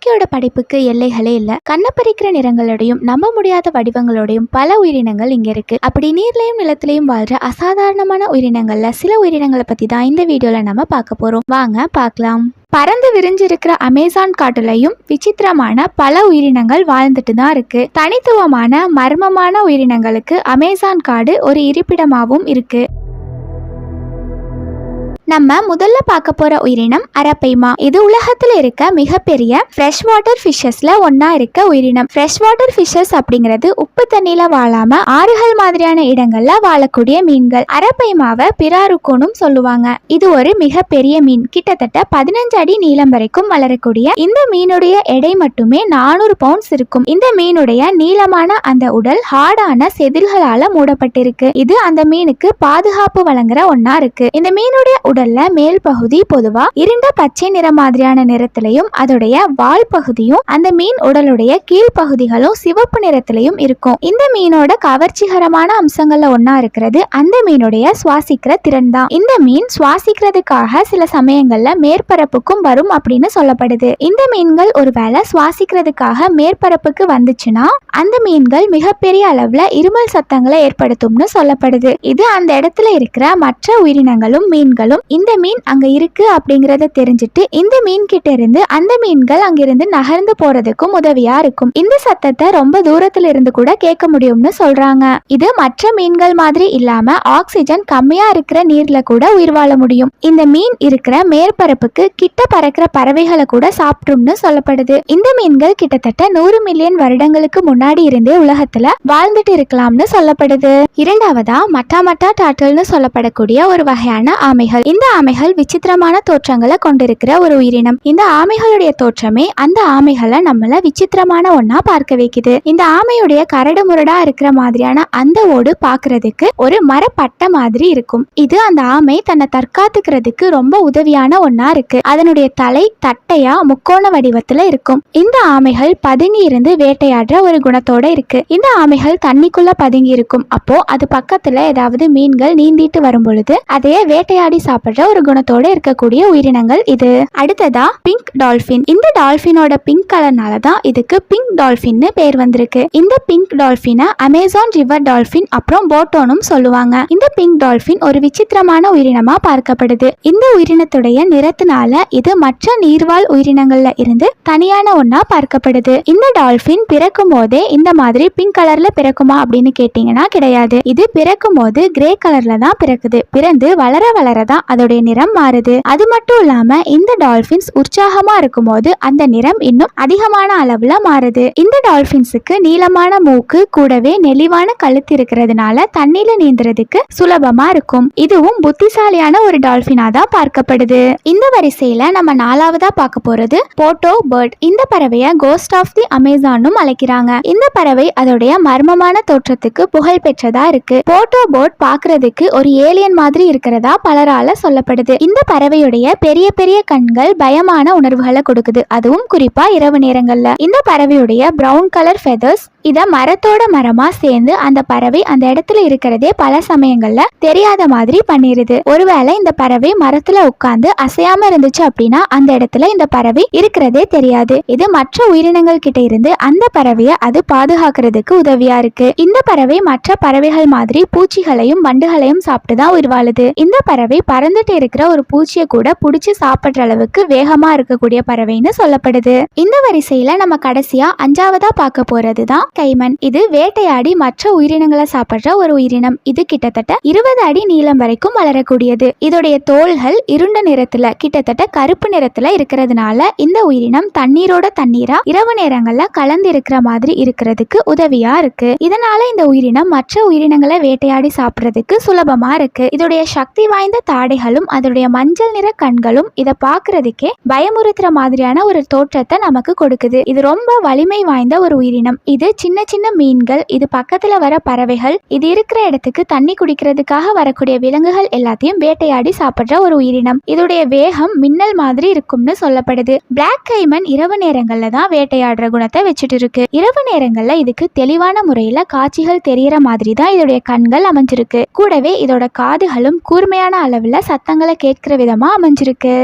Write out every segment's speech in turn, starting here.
இயற்கையோட படைப்புக்கு எல்லைகளே இல்ல. கண்ணை பறிக்கிற நிறங்களோடையும் நம்ப முடியாத வடிவங்களோடையும் பல உயிரினங்கள் இங்க இருக்கு. அப்படி நீர்லயும் நிலத்திலையும் வாழ்ற அசாதாரணமான உயிரினங்கள்ல சில உயிரினங்களை பத்தி தான் இந்த வீடியோல நம்ம பார்க்க போறோம். வாங்க பார்க்கலாம். பறந்து விரிஞ்சிருக்கிற அமேசான் காட்டுலையும் விசித்திரமான பல உயிரினங்கள் வாழ்ந்துட்டு தான் இருக்கு. தனித்துவமான மர்மமான உயிரினங்களுக்கு அமேசான் காடு ஒரு இருப்பிடமாகவும் இருக்கு. நம்ம முதல்ல பார்க்க போற உயிரினம் அரப்பைமா. இது உலகத்துல இருக்க மிகப்பெரிய ஃப்ரெஷ் வாட்டர் ஃபிஷஸ்ல ஒன்னா இருக்க உயிரினம். ஃப்ரெஷ் வாட்டர் ஃபிஷஸ் அப்படிங்கிறது உப்பு தண்ணியில வாழாம ஆறுகள் மாதிரியான இடங்கள்ல வாழக்கூடிய மீன்கள். அரப்பைமாவை பிராருக்கோனும் சொல்லுவாங்க. இது ஒரு மிகப்பெரிய மீன். கிட்டத்தட்ட பதினஞ்சு அடி நீளம் வரைக்கும் வளரக்கூடிய இந்த மீனுடைய எடை மட்டுமே நானூறு பவுண்ட்ஸ் இருக்கும். இந்த மீனுடைய நீளமான அந்த உடல் ஹார்டான செதில்களால மூடப்பட்டிருக்கு. இது அந்த மீனுக்கு பாதுகாப்பு வழங்குற ஒன்னா இருக்கு. இந்த மீனுடைய உடல்ல மேல் பகுதி பொதுவா இருண்ட பச்சை நிற மாதிரியான நிறத்திலையும் அதோடைய வால் பகுதியும் அந்த மீன் உடலுடைய கீழ் பகுதிகளும் சிவப்பு நிறத்திலையும் இருக்கும். இந்த மீனோட கவர்ச்சிகரமான அம்சங்கள்ல ஒன்னா இருக்கிறது அந்த மீனுடைய சுவாசிக்கிற திறன் தான். இந்த மீன் சுவாசிக்கிறதுக்காக சில சமயங்கள்ல மேற்பரப்புக்கும் வரும் அப்படின்னு சொல்லப்படுது. இந்த மீன்கள் ஒருவேளை சுவாசிக்கிறதுக்காக மேற்பரப்புக்கு வந்துச்சுன்னா அந்த மீன்கள் மிகப்பெரிய அளவுல இருமல் சத்தங்களை ஏற்படுத்தும்னு சொல்லப்படுது. இது அந்த இடத்துல இருக்கிற மற்ற உயிரினங்களும் மீன்களும் இந்த மீன் அங்க இருக்கு அப்படிங்கறத தெரிஞ்சுட்டு இந்த மீன் கிட்ட இருந்து அந்த மீன்கள் அங்கிருந்து நகர்ந்து போறதுக்கும் உதவியா இருக்கும். இந்த சத்தத்தை ரொம்ப தூரத்துல இருந்து கூட கேட்க முடியும்னு சொல்றாங்க. இது மற்ற மீன்கள் மாதிரி இல்லாம ஆக்சிஜன் கம்மியா இருக்கிற நீர்ல கூட உயிர் வாழ முடியும். இந்த மீன் இருக்கிற மேற்பரப்புக்கு கிட்ட பறக்கிற பறவைகளை கூட சாப்பிட்டும்னு சொல்லப்படுது. இந்த மீன்கள் கிட்டத்தட்ட நூறு மில்லியன் வருடங்களுக்கு முன்னாடி இருந்தே உலகத்துல வாழ்ந்துட்டு இருக்கலாம்னு சொல்லப்படுது. இரண்டாவதா மட்டா மட்டா டாட்டல்னு சொல்லப்படக்கூடிய ஒரு வகையான ஆமைகள். இந்த ஆமைகள் விசித்திரமான தோற்றங்களை கொண்டிருக்கிற ஒரு உயிரினம். இந்த ஆமைகளுடைய தோற்றமே அந்த ஆமைகளை நம்மள விசித்திரமான ஒன்னா பார்க்க வைக்குது. இந்த ஆமையுடைய கரடு முரடா இருக்கிற மாதிரியான அந்த ஓடு பாக்குறதுக்கு ஒரு மரப்பட்டை மாதிரி இருக்கும். இது அந்த ஆமை தன்னை தற்காத்துக்கிறதுக்கு ரொம்ப உதவியான ஒன்னா இருக்கு. அதனுடைய தலை தட்டையா முக்கோண வடிவத்துல இருக்கும். இந்த ஆமைகள் பதுங்கி இருந்து வேட்டையாடுற ஒரு குணத்தோட இருக்கு. இந்த ஆமைகள் தண்ணிக்குள்ள பதுங்கி இருக்கும். அப்போ அது பக்கத்துல ஏதாவது மீன்கள் நீந்திட்டு வரும் பொழுது அதையே வேட்டையாடி சாப்பிடுற ஒரு குணத்தோட இருக்கக்கூடிய உயிரினங்கள் இது. அடுத்ததா பிங்க் டால்பின் இந்த டால்பினோட பிங்க் கலர்னால தான் இதுக்கு பிங்க் டால்பின்னு பேர் வந்திருக்கு. இந்த பிங்க் டால்பினை அமேசான் ரிவர் டால்பின் அப்புறம் போட்டோனும் சொல்லுவாங்க. இந்த பிங்க் டால்பின் ஒரு விசித்திரமான உயிரினமா பார்க்கப்படுது. இந்த உயிரினத்துடைய நிறத்தினால இது மற்ற நீர்வாழ் உயிரினங்கள்ல இருந்து தனியான ஒன்னா பார்க்கப்படுது. இந்த டால்பின் பிறக்கும் போதே இந்த மாதிரி பிங்க் கலர்ல பிறக்குமா அப்படின்னு கேட்டீங்கன்னா கிடையாது. இது பிறக்கும் போது கிரே கலர்ல தான் பிறக்குது. பிறந்து வளர வளர தான் அதோடைய நிறம் மாறுது. அது மட்டும் இல்லாம இந்த டால்பின்ஸ் உற்சாகமா இருக்கும்போது அந்த நிறம் இன்னும் அதிகமான அளவுல மாறுது. இந்த டால்பின்ஸுக்கு நீளமான மூக்கு கூடவே நெளிவான கழுத்து இருக்கிறதுனால தண்ணியில நீந்துறதுக்கு சுலபமா இருக்கும். இதுவும் புத்திசாலியான ஒரு டால்பினா தான் பார்க்கப்படுது. இந்த வரிசையில நம்ம நாலாவதா பார்க்க போறது போட்டோ பேர்ட். இந்த பறவைய கோஸ்ட் ஆஃப் தி அமேசானும் அழைக்கிறாங்க. இந்த பறவை அதோடைய மர்மமான தோற்றத்துக்கு புகழ் பெற்றதா இருக்கு. போட்டோ போர்ட் பாக்குறதுக்கு ஒரு ஏலியன் மாதிரி இருக்கிறதா பலரால சொல்லப்படுது. இந்த பறவையுடைய பெரிய பெரிய கண்கள் பயமான உணர்வுகளை கொடுக்குது. அதுவும் குறிப்பா இரவு நேரங்கள்ல. இந்த பறவையுடைய பிரவுன் கலர் ஃபெதர்ஸ் இத மரத்தோட மரமா சேர்ந்து அந்த பறவை அந்த இடத்துல இருக்கிறதே பல சமயங்கள்ல தெரியாத மாதிரி பண்ணிருது. ஒருவேளை இந்த பறவை மரத்துல உட்கார்ந்து அசையாம இருந்துச்சு அப்படின்னா அந்த இடத்துல இந்த பறவை இருக்கிறதே தெரியாது. இது மற்ற உயிரினங்கள் கிட்ட இருந்து அந்த பறவையை அது பாதுகாக்கிறதுக்கு உதவியா இருக்கு. இந்த பறவை மற்ற பறவைகள் மாதிரி பூச்சிகளையும் வண்டுகளையும் சாப்பிட்டு தான் உயிர் வாழுது. இந்த பறவை பறந்துட்டு இருக்கிற ஒரு பூச்சியை கூட புடிச்சு சாப்பிடுற அளவுக்கு வேகமா இருக்கக்கூடிய பறவைன்னு சொல்லப்படுது. இந்த வரிசையில நம்ம கடைசியா அஞ்சாவதா பார்க்க போறது தான் கைமன் இது வேட்டையாடி மற்ற உயிரினங்களை சாப்பிடுற ஒரு உயிரினம். இது கிட்டத்தட்ட இருபது அடி நீளம் வரைக்கும் வளரக்கூடியது. இதோடைய தோள்கள் இருண்ட நிறத்துல கிட்டத்தட்ட கருப்பு நிறத்துல இருக்கிறதுனால இந்த உயிரினம் தண்ணீரோட தண்ணீரா இரவு நேரங்கள்ல கலந்து இருக்கிற மாதிரி இருக்கிறதுக்கு உதவியா இருக்கு. இதனால இந்த உயிரினம் மற்ற உயிரினங்களை வேட்டையாடி சாப்பிடுறதுக்கு சுலபமா இருக்கு. இதோடைய சக்தி வாய்ந்த தாடை தாடைகளும் அதனுடைய மஞ்சள் நிற கண்களும் இதை பார்க்கறதுக்கே பயமுறுத்துற மாதிரியான ஒரு தோற்றத்தை நமக்கு கொடுக்குது. இது ரொம்ப வலிமை வாய்ந்த ஒரு உயிரினம். இது சின்ன சின்ன மீன்கள் இது பக்கத்துல வர பறவைகள் இது இருக்கிற இடத்துக்கு தண்ணி குடிக்கிறதுக்காக வரக்கூடிய விலங்குகள் எல்லாத்தையும் வேட்டையாடி சாப்பிடுற ஒரு உயிரினம். இதோடைய வேகம் மின்னல் மாதிரி இருக்கும்னு சொல்லப்படுது. பிளாக் கைமன் இரவு நேரங்கள்ல தான் வேட்டையாடுற குணத்தை வச்சுட்டு இருக்கு. இரவு நேரங்கள்ல இதுக்கு தெளிவான முறையில காட்சிகள் தெரியற மாதிரி தான் இதோடைய கண்கள் அமைஞ்சிருக்கு. கூடவே இதோட காதுகளும் கூர்மையான அளவுல சத்தங்களை கேட்கிற விதமாக அமைஞ்சிருக்கு.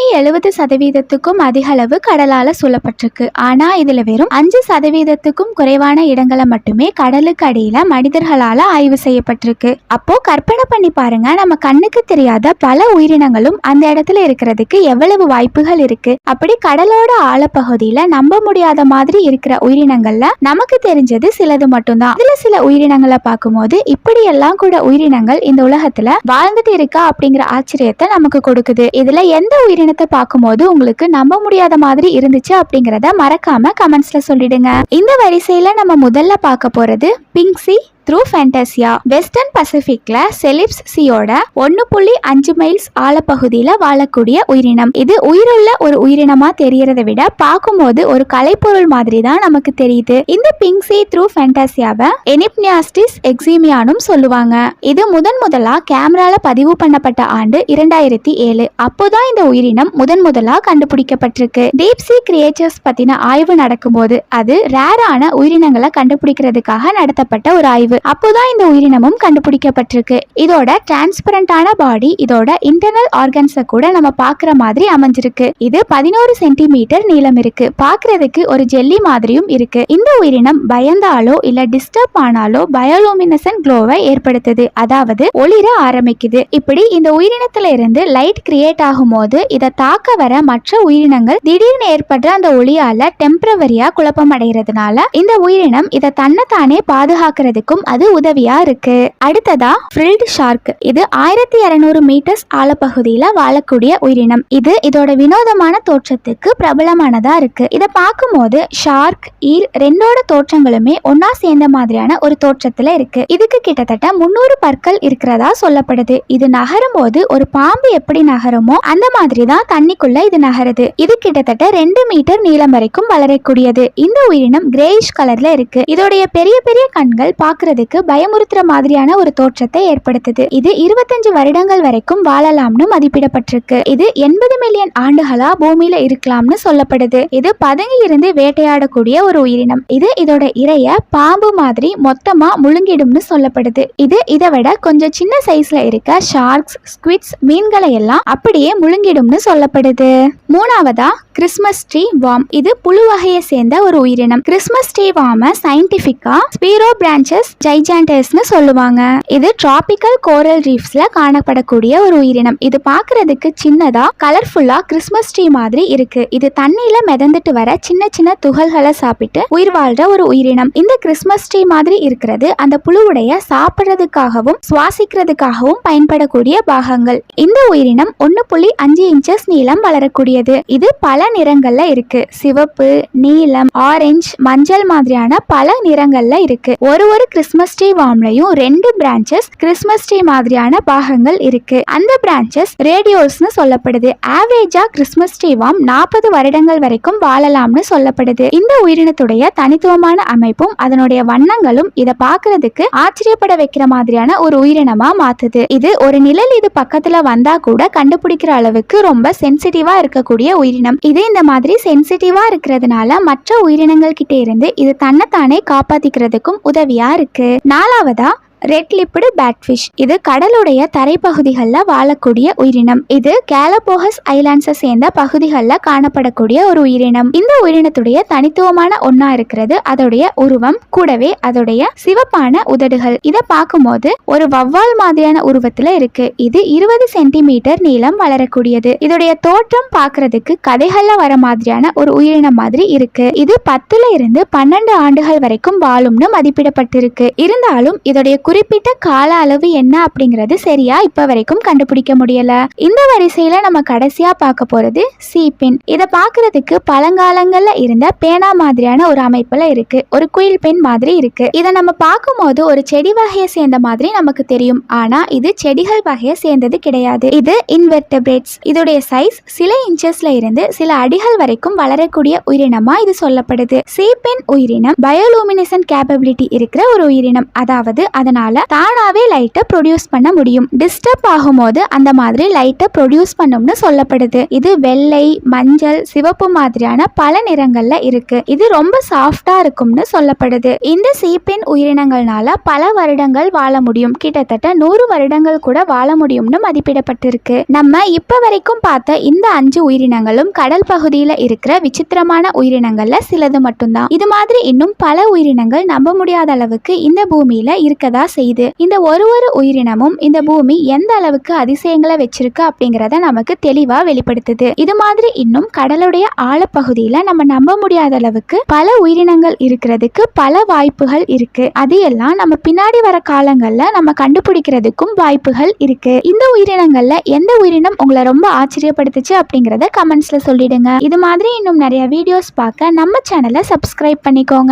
பூமி எழுபது சதவீதத்துக்கும் அதிக அளவு கடலால சூழப்பட்டிருக்கு. ஆனா இதுல வெறும் அஞ்சு சதவீதத்துக்கும் குறைவான இடங்களை மட்டுமே கடலுக்கு அடியில மனிதர்களால ஆய்வு செய்யப்பட்டிருக்கு. அப்போ கற்பனை பண்ணி பாருங்க நம்ம கண்ணுக்கு தெரியாத பல உயிரினங்களும் அந்த இடத்துல இருக்கிறதுக்கு எவ்வளவு வாய்ப்புகள் இருக்கு. அப்படி கடலோட ஆழப்பகுதியில நம்ப முடியாத மாதிரி இருக்கிற உயிரினங்கள்ல நமக்கு தெரிஞ்சது சிலது மட்டும்தான். இதுல சில உயிரினங்களை பார்க்கும்போது இப்படி எல்லாம் கூட உயிரினங்கள் இந்த உலகத்துல வாழ்ந்துட்டு இருக்கா அப்படிங்கிற ஆச்சரியத்தை நமக்கு கொடுக்குது. இதுல எந்த உயிரினத்தை பார்க்கும்போது உங்களுக்கு நம்ப முடியாத மாதிரி இருந்துச்சு அப்படிங்கறத மறக்காம கமெண்ட்ஸ்ல சொல்லிடுங்க. இந்த வரிசையில நம்ம முதல்ல பார்க்க போறது பிங்க்சி த்ரூ ஃபேண்டசியா வெஸ்டர்ன் பசிபிக்ல செலிப்ஸ் சியோட ஒன்று புள்ளி அஞ்சு மைல்ஸ் ஆழப்பகுதியில் வாழக்கூடிய உயிரினம். இது உயிருள்ள ஒரு உயிரினமா தெரியறதை விட பார்க்கும்போது ஒரு கலைப்பொருள் மாதிரி தான் நமக்கு தெரியுது. இந்த பிங்க்சி த்ரூ ஃபேண்டாசியாவை எனிப்னியாஸ்டிஸ் எக்ஸிமியானும் சொல்லுவாங்க. இது முதன் முதலா கேமரால பதிவு பண்ணப்பட்ட ஆண்டு இரண்டாயிரத்தி ஏழு. அப்போதான் இந்த உயிரினம் முதன் முதலா கண்டுபிடிக்கப்பட்டிருக்கு. டீப் சி கிரியேச்சர்ஸ் பத்தின ஆய்வு நடக்கும்போது அது ரேரான உயிரினங்களை கண்டுபிடிக்கிறதுக்காக நடத்தப்பட்ட ஒரு ஆய்வு. அப்போதான் இந்த உயிரினமும் கண்டுபிடிக்கப்பட்டிருக்கு. இதோட டிரான்ஸ்பரண்டான பாடி இதோட இன்டர்னல் ஆர்கன்ஸை கூட நம்ம பார்க்குற மாதிரி அமைஞ்சிருக்கு. இது பதினோரு சென்டிமீட்டர் நீளம் இருக்கு. பார்க்கறதுக்கு ஒரு ஜெல்லி மாதிரியும் இருக்கு. இந்த உயிரினம் பயந்தாலோ இல்ல டிஸ்டர்ப் ஆனாலோ பயோலூமினசன் க்ளோவை ஏற்படுத்துது. அதாவது ஒளிர ஆரம்பிக்குது. இப்படி இந்த உயிரினத்துல இருந்து லைட் கிரியேட் ஆகும்போது இதை தாக்க வர மற்ற உயிரினங்கள் திடீர்னு ஏற்படுற அந்த ஒளியால டெம்பரவரியா குழப்பம் அடைகிறதுனால இந்த உயிரினம் இதை தன்னைத்தானே பாதுகாக்கிறதுக்கும் அது உதவியா இருக்கு. அடுத்ததா ஃப்ரில்டு ஷார்க் இது ஆயிரத்தி இருநூறு மீட்டர்ஸ் ஆழப்பகுதியில வாழக்கூடிய உயிரினம். இது இதோட வினோதமான தோற்றத்துக்கு பிரபலமானதா இருக்கு. இதை பார்க்கும்போது ஷார்க் ஈல் ரெண்டோட தோற்றங்களுமே ஒன்னா சேர்ந்த மாதிரியான ஒரு தோற்றத்துல இருக்கு. இதுக்கு கிட்டத்தட்ட முன்னூறு பற்கள் இருக்கிறதா சொல்லப்படுது. இது நகரும் போது ஒரு பாம்பு எப்படி நகருமோ அந்த மாதிரி தான் தண்ணிக்குள்ள இது நகருது. இது கிட்டத்தட்ட ரெண்டு மீட்டர் நீளம் வரைக்கும் வளரக்கூடியது. இந்த உயிரினம் கிரேயிஷ் கலர்ல இருக்கு. இதோடைய பெரிய பெரிய கண்கள் பார்க்கிறதுக்கு பயமுறுத்துற மாதிரியான ஒரு தோற்றத்தை ஏற்படுத்துது. இது இருபத்தஞ்சு வருடங்கள் வரைக்கும் வாழலாம்னு மதிப்பிடப்பட்டிருக்கு. இது எண்பது மில்லியன் ஆண்டுகளா பூமியில இருக்கலாம்னு சொல்லப்படுது. இது பதுங்கி இருந்து வேட்டையாடக்கூடிய ஒரு உயிரினம். இது இதோட இறைய பாம்பு மாதிரி மொத்தமா முழுங்கிடும்னு சொல்லப்படுது. இது இதை விட கொஞ்சம் சின்ன சைஸ்ல இருக்க ஷார்க்ஸ் ஸ்குவிட்ஸ் மீன்களை எல்லாம் அப்படியே முழுங்கிடும்னு சொல்லப்படுது. மூணாவதா கிறிஸ்மஸ் ட்ரீ வாம் இது புழு வகையை சேர்ந்த ஒரு உயிரினம். கிறிஸ்மஸ் ட்ரீ வாம சயின்டிபிக்கா ஸ்பீரோ பிரான்ச்சஸ் ஜைஜாண்டஸ்னு சொல்லுவாங்க. இது டிராபிக்கல் கோரல் ரீஃப்ஸ்ல காணப்படக்கூடிய ஒரு உயிரினம். இது பாக்குறதுக்கு சின்னதா கலர்ஃபுல்லா கிறிஸ்மஸ் ட்ரீ மாதிரி இருக்கு. இது தண்ணியில மிதந்துட்டு வர சின்ன சின்ன துகள்களை சாப்பிட்டு உயிர் வாழ்ற ஒரு உயிரினம். இந்த கிறிஸ்மஸ் ட்ரீ மாதிரி இருக்கிறது அந்த புழுவுடைய சாப்பிட்றதுக்காகவும் சுவாசிக்கிறதுக்காகவும் பயன்படக்கூடிய பாகங்கள். இந்த உயிரினம் ஒன்னு புள்ளி அஞ்சு இன்ச்சஸ் நீளம் வளரக்கூடியது. இது பல நிறங்கள்ல இருக்கு. சிவப்பு நீலம் ஆரஞ்சு மஞ்சள் மாதிரியான பல நிறங்கள்ல இருக்கு. ஒரு ஒரு கிறிஸ்மஸ் ட்ரீ வாம்லையும் ரெண்டு பிரான்ச்சஸ் கிறிஸ்மஸ் ட்ரீ மாதிரியான பாகங்கள் இருக்கு. அந்த பிரான்ச்சஸ் ரேடியோஸ்னு சொல்லப்படுது. ஆவரேஜா கிறிஸ்மஸ் ட்ரீ வாம் நாற்பது வருடங்கள் வரைக்கும் வாழலாம்னு சொல்லப்படுது. இந்த உயிரினத்துடைய தனித்துவமான அமைப்பும் அதனுடைய வண்ணங்களும் இதை பார்க்கறதுக்கு ஆச்சரியப்பட வைக்கிற மாதிரியான ஒரு உயிரினமா மாத்துது. இது ஒரு நிழல் இது பக்கத்துல வந்தா கூட கண்டுபிடிக்கிற அளவுக்கு ரொம்ப சென்சிட்டிவா இருக்கக்கூடிய உயிரினம். இது இந்த மாதிரி சென்சிட்டிவா இருக்கிறதுனால மற்ற உயிரினங்கள் கிட்ட இருந்து இது தன்னைத்தானே காப்பாத்திக்கிறதுக்கும் உதவியா இருக்கு. நாலாவதா? ரெட் லிப்டு பேட்ஃபிஷ் இது கடலுடைய தரைப்பகுதிகளில் வாழக்கூடிய உயிரினம். இது கேலபோகஸ் ஐலாண்ட்ஸை சேர்ந்த பகுதிகளில் காணப்படக்கூடிய ஒரு உயிரினம். இந்த உயிரினத்துடைய தனித்துவமான ஒன்றா இருக்கிறது அதோடைய உருவம் கூடவே அதோடைய சிவப்பான உதடுகள். இதை பார்க்கும்போது ஒரு வவ்வால் மாதிரியான உருவத்தில் இருக்கு. இது இருபது சென்டிமீட்டர் நீளம் வளரக்கூடியது. இதோடைய தோற்றம் பார்க்கறதுக்கு கதைகள்ல வர மாதிரியான ஒரு உயிரினம் மாதிரி இருக்கு. இது பத்துல இருந்து பன்னெண்டு ஆண்டுகள் வரைக்கும் வாழும்னு மதிப்பிடப்பட்டிருக்கு. இருந்தாலும் இதோடைய குறிப்பிட்ட கால அளவு என்ன அப்படிங்கிறது சரியா இப்ப வரைக்கும் கண்டுபிடிக்க முடியல. இந்த வரிசையில நம்ம கடைசியா பார்க்க போறது சீப்பின் இதை பாக்குறதுக்கு பழங்காலங்கள்ல இருந்த பேனா மாதிரியான ஒரு அமைப்புல இருக்கு. ஒரு குயில் பெண் மாதிரி இருக்கு. இதை நம்ம பார்க்கும்போது ஒரு செடி வகையை சேர்ந்த மாதிரி நமக்கு தெரியும். ஆனா இது செடிகள் வகையை சேர்ந்தது கிடையாது. இது இன்வெர்டபிரேட்ஸ் இதோடைய சைஸ் சில இன்ச்சஸ்ல இருந்து சில அடிகள் வரைக்கும் வளரக்கூடிய உயிரினமா இது சொல்லப்படுது. சீப்பின் உயிரினம் பயோலூமினேசன் கேப்பபிலிட்டி இருக்கிற ஒரு உயிரினம். அதாவது அதன் உயிரினங்கள்னால தானாவே லைட்டை ப்ரொடியூஸ் பண்ண முடியும். டிஸ்டர்ப் ஆகும்போது அந்த மாதிரி லைட்டை ப்ரொடியூஸ் பண்ணும்னு சொல்லப்படுது. இது வெள்ளை மஞ்சள் சிவப்பு மாதிரியான பல நிறங்கள்ல இருக்கு. இது ரொம்ப சாஃப்டா இருக்கும்னு சொல்லப்படுது. இந்த சீப்பெண் உயிரினங்கள்னால பல வருடங்கள் வாழ முடியும். கிட்டத்தட்ட நூறு வருடங்கள் கூட வாழ முடியும்னு மதிப்பிடப்பட்டிருக்கு. நம்ம இப்ப வரைக்கும் பார்த்த இந்த அஞ்சு உயிரினங்களும் கடல் பகுதியில இருக்கிற விசித்திரமான உயிரினங்கள்ல சிலது மட்டும்தான். இது மாதிரி இன்னும் பல உயிரினங்கள் நம்ப முடியாத அளவுக்கு இந்த பூமியில இருக்கதா செய்யுது இந்த ஒரு ஒரு உயிரினமும் இந்த பூமி எந்த அளவுக்கு அதிசயங்களை வச்சிருக்கு அப்படிங்கிறத நமக்கு தெளிவா வெளிப்படுத்துது. இது மாதிரி இன்னும் கடலுடைய ஆழப்பகுதியில நம்ம நம்ப முடியாத அளவுக்கு பல உயிரினங்கள் இருக்கிறதுக்கு பல வாய்ப்புகள் இருக்கு. அது எல்லாம் நம்ம பின்னாடி வர காலங்கள்ல நம்ம கண்டுபிடிக்கிறதுக்கும் வாய்ப்புகள் இருக்கு. இந்த உயிரினங்கள்ல எந்த உயிரினம் உங்களை ரொம்ப ஆச்சரியப்படுத்துச்சு அப்படிங்கறத கமெண்ட்ஸ்ல சொல்லிடுங்க. இது மாதிரி இன்னும் நிறைய வீடியோஸ் பார்க்க நம்ம சேனலை சப்ஸ்கிரைப் பண்ணிக்கோங்க.